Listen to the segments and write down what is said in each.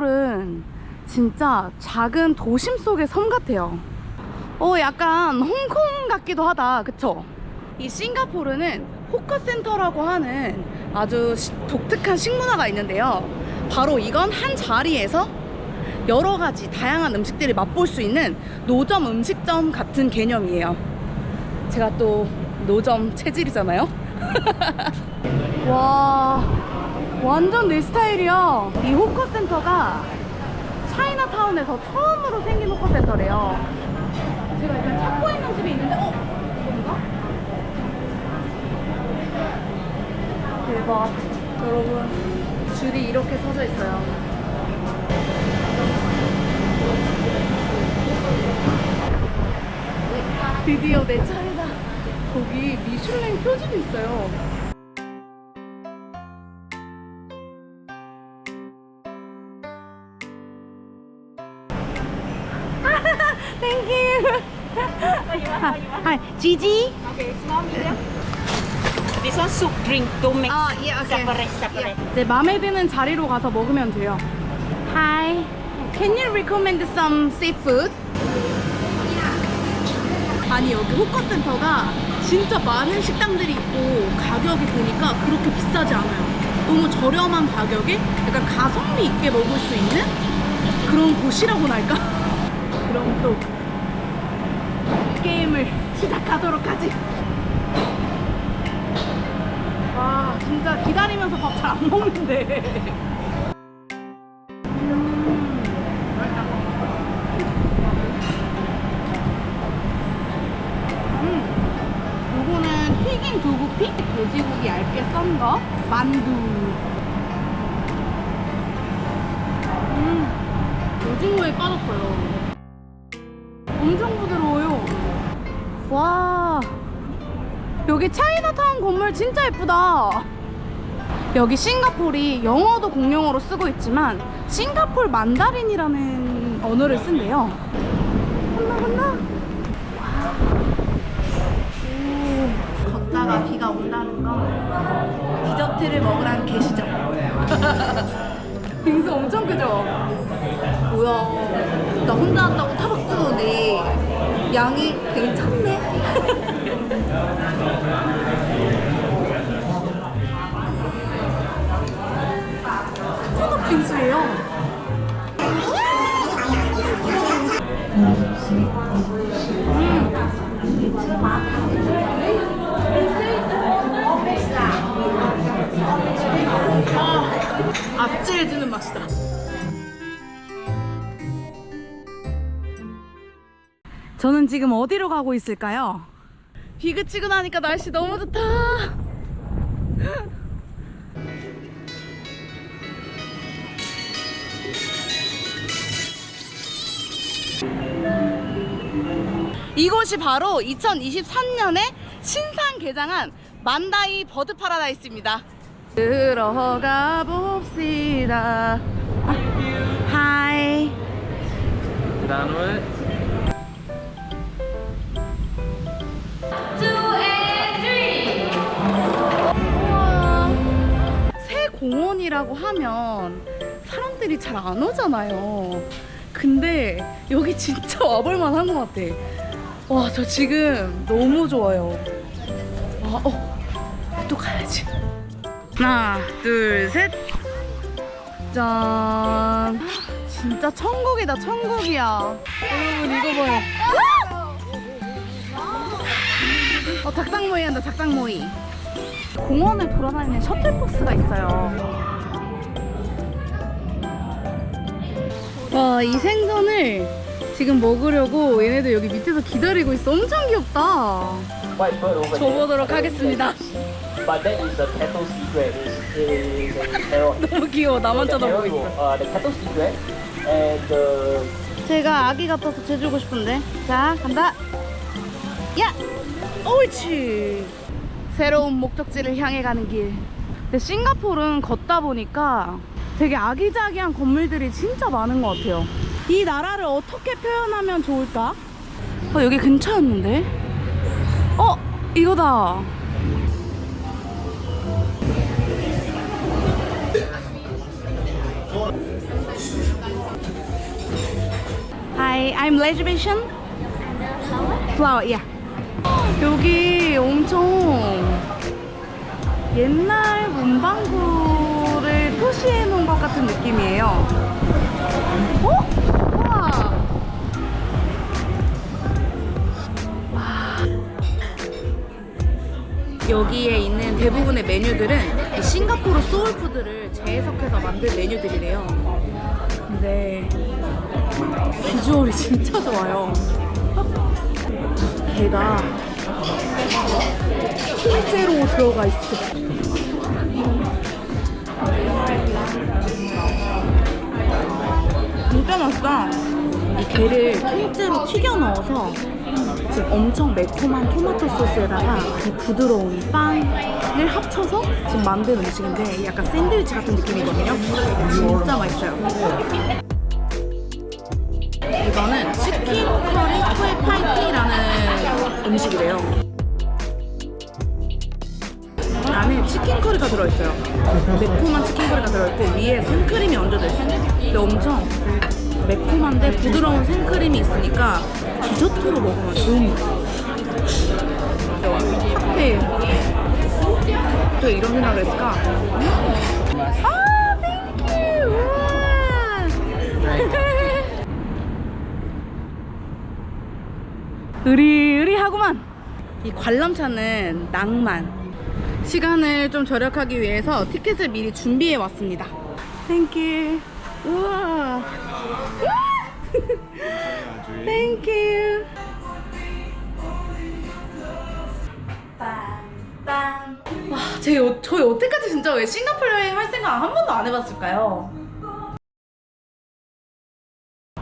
싱가포르는 진짜 작은 도심 속의 섬 같아요. 어, 약간 홍콩 같기도 하다. 그쵸? 이 싱가포르는 호커센터라고 하는 아주 시- 독특한 식문화가 있는데요. 바로 이건 한 자리에서 여러 가지 다양한 음식들을 맛볼 수 있는 노점 음식점 같은 개념이에요. 제가 또 노점 체질이잖아요. 와, 완전 내 스타일이야. 이 호커센터가 차이나타운에서 처음으로 생긴 호커센터래요. 제가 일단 찾고 있는 집이 있는데, 어? 이건가? 대박. 여러분, 줄이 이렇게 서져 있어요. 드디어 내 차례다. 거기 미슐랭 표지도 있어요. Hi, Gigi. This one soup drink, don't make 아, 예, 오케이. separate, separate. 네, 마음에 드는 자리로 가서 먹으면 돼요. Hi. Can you recommend some seafood? 아니 여기 호커센터가 진짜 많은 식당들이 있고 가격이 보니까 그렇게 비싸지 않아요. 너무 저렴한 가격에 약간 가성비 있게 먹을 수 있는 그런 곳이라고나 할까? 그럼 또 시작하도록 하지. 와 진짜 기다리면서 밥 잘 안 먹는데. 음, 돼지고기 얇게 썬 거, 만두. 음, 오징어에 빠졌어요. 엄청 부드러워요. 와, 여기 차이나타운 건물 진짜 예쁘다. 여기 싱가폴이 영어도 공용어로 쓰고 있지만 싱가폴 만다린이라는 언어를 쓴대요. 한나 한나. 오, 걷다가 비가 온다는 건 디저트를 먹으라는 계시죠. 빙수 엄청 크죠? 뭐야? 나 혼자 한다고 타박 주는데 양이 괜찮네. 아, 앞질해주는 맛이다. 저는 지금 어디로 가고 있을까요? 비 그치고 나니까 날씨 너무 좋다. 이곳이 바로 2023년에 신상 개장한 만다이 버드 파라다이스입니다. 들어가 봅시다. 아, 하이. 그다음은 우와. 새 공원이라고 하면 사람들이 잘 안 오잖아요. 근데 여기 진짜 와볼 만 한 것 같아. 와, 저 지금 너무 좋아요. 와, 어, 또 가야지. 하나, 둘, 셋. 짠. 진짜 천국이다, 천국이야. 여러분, 이거 봐요. 어, 작당 모이 한다, 작당 모이. 공원을 돌아다니는 셔틀버스가 있어요. 와, 이 생선을 지금 먹으려고 얘네들 여기 밑에서 기다리고 있어. 엄청 귀엽다. 줘보도록 하겠습니다. there. But that is the cattle secret. Is is the carrot. 너무 귀여워. 나만 the 쳐다보고 있어. uh, the cattle secret and the 제가 아기 같아서 재주고 싶은데. 자, 간다. 야! 옳지. 새로운 목적지를 향해 가는 길. 근데 싱가포르는 걷다 보니까 되게 아기자기한 건물들이 진짜 많은 것 같아요. 이 나라를 어떻게 표현하면 좋을까? 어, 여기 근처였는데? 어, 이거다. Hi, I'm reservation. Flower, yeah. 여기 엄청 옛날 문방구를 표시해 놓은 것 같은 느낌이에요. 어? 여기에 있는 대부분의 메뉴들은 이 싱가포르 소울푸드를 재해석해서 만든 메뉴들이래요. 근데 비주얼이 진짜 좋아요. 게가 통째로 들어가 있어. 진짜 맛있다. 이 게를 통째로 튀겨 넣어서 지금 엄청 매콤한 토마토 소스에다가 이 부드러운 이 빵을 합쳐서 지금 만든 음식인데 약간 샌드위치 같은 느낌이거든요. 진짜 맛있어요. 이거는 치킨 커리 쿠에 파이티라는 음식이래요. 안에 치킨 커리가 들어있어요. 매콤한 치킨 커리가 들어있고 위에 생크림이 얹어져 있어요. 근데 엄청 매콤한데 부드러운 생크림이 있으니까 디저트로 먹으면 좋은 거예요. 칵테일. 또 이런 생각을 했을까? 아, 땡큐! 우와! 으리으리하구만. 이 관람차는 낭만. 시간을 좀 절약하기 위해서 티켓을 미리 준비해 왔습니다. 땡큐. 우와. 땡큐. 빰빰. 와, 제, 여- 저희 여태까지 진짜 왜 싱가포르 여행 할 생각 한 번도 안 해봤을까요?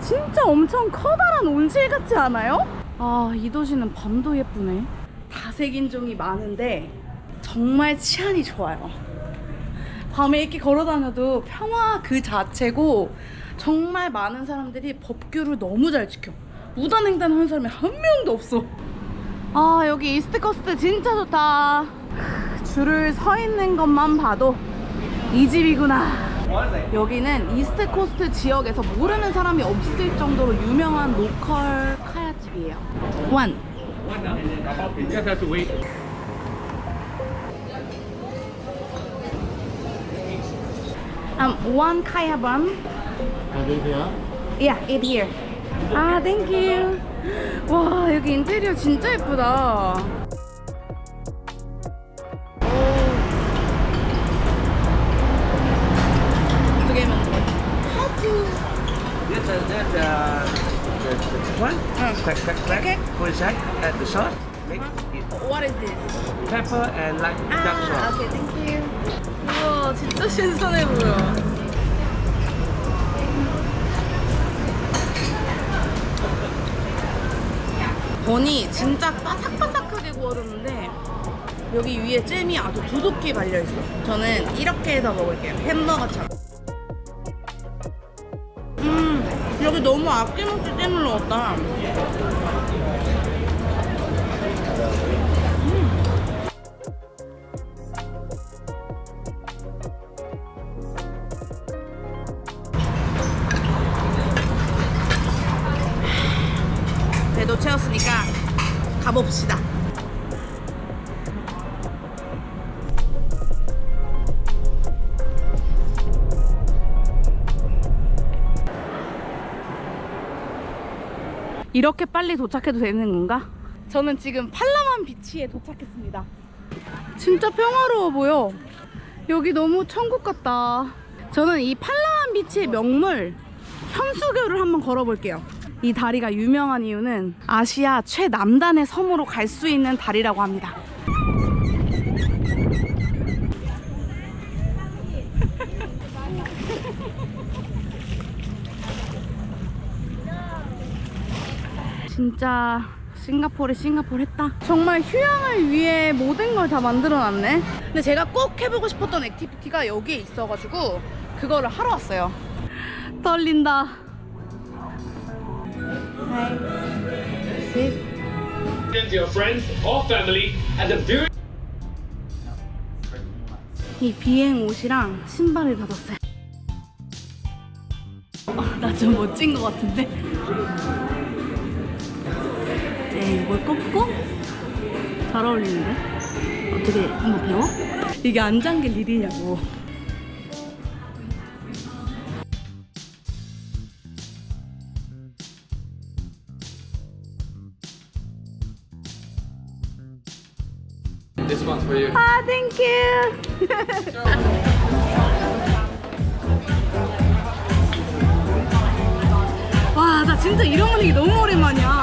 진짜 엄청 커다란 온실 같지 않아요? 아, 이 도시는 밤도 예쁘네. 다색인종이 많은데 정말 치안이 좋아요. 밤에 이렇게 걸어 다녀도 평화 그 자체고 정말 많은 사람들이 법규를 너무 잘 지켜. 무단횡단 하는 사람이 한 명도 없어. 아, 여기 이스트코스트 진짜 좋다. 줄을 서 있는 것만 봐도 이 집이구나. 여기는 이스트코스트 지역에서 모르는 사람이 없을 정도로 유명한 로컬 카야집이에요. 원. Have. Um, one kaya bun. Yeah, it here. 아, 땡큐. 와, 여기 인테리어 진짜 예쁘다. 어떻게 먹는? That's, uh, that's uh, the, the one. Crack, crack, crack. Okay. Put inside. Add the sauce. Make it What is this? pepper and like dark 아, sauce. 오케이, 땡큐. 우와, 진짜 신선해 보여. 버니 진짜 바삭바삭하게 구워졌는데 여기 위에 잼이 아주 두둑히 발려있어. 저는 이렇게 해서 먹을게요. 햄버거처럼. 음, 여기 너무 아낌없이 잼을 넣었다. 이렇게 빨리 도착해도 되는 건가? 저는 지금 팔라만 비치에 도착했습니다. 진짜 평화로워 보여. 여기 너무 천국 같다. 저는 이 팔라만 비치의 명물 현수교를 한번 걸어볼게요. 이 다리가 유명한 이유는 아시아 최남단의 섬으로 갈 수 있는 다리라고 합니다. 진짜 싱가포르 싱가포르 했다. 정말 휴양을 위해 모든 걸 다 만들어 놨네. 근데 제가 꼭 해보고 싶었던 액티비티가 여기에 있어가지고 그거를 하러 왔어요. 떨린다. 이 비행 옷이랑 신발을 받았어요. 좀 멋진 것 같은데? 이걸 꺾고 잘 어울리는데? 어떻게 한번 배워? 이게 안 잠길 일이냐고. This one's for you. 아, 땡큐. 와, 나 진짜 이런 분위기 너무 오랜만이야.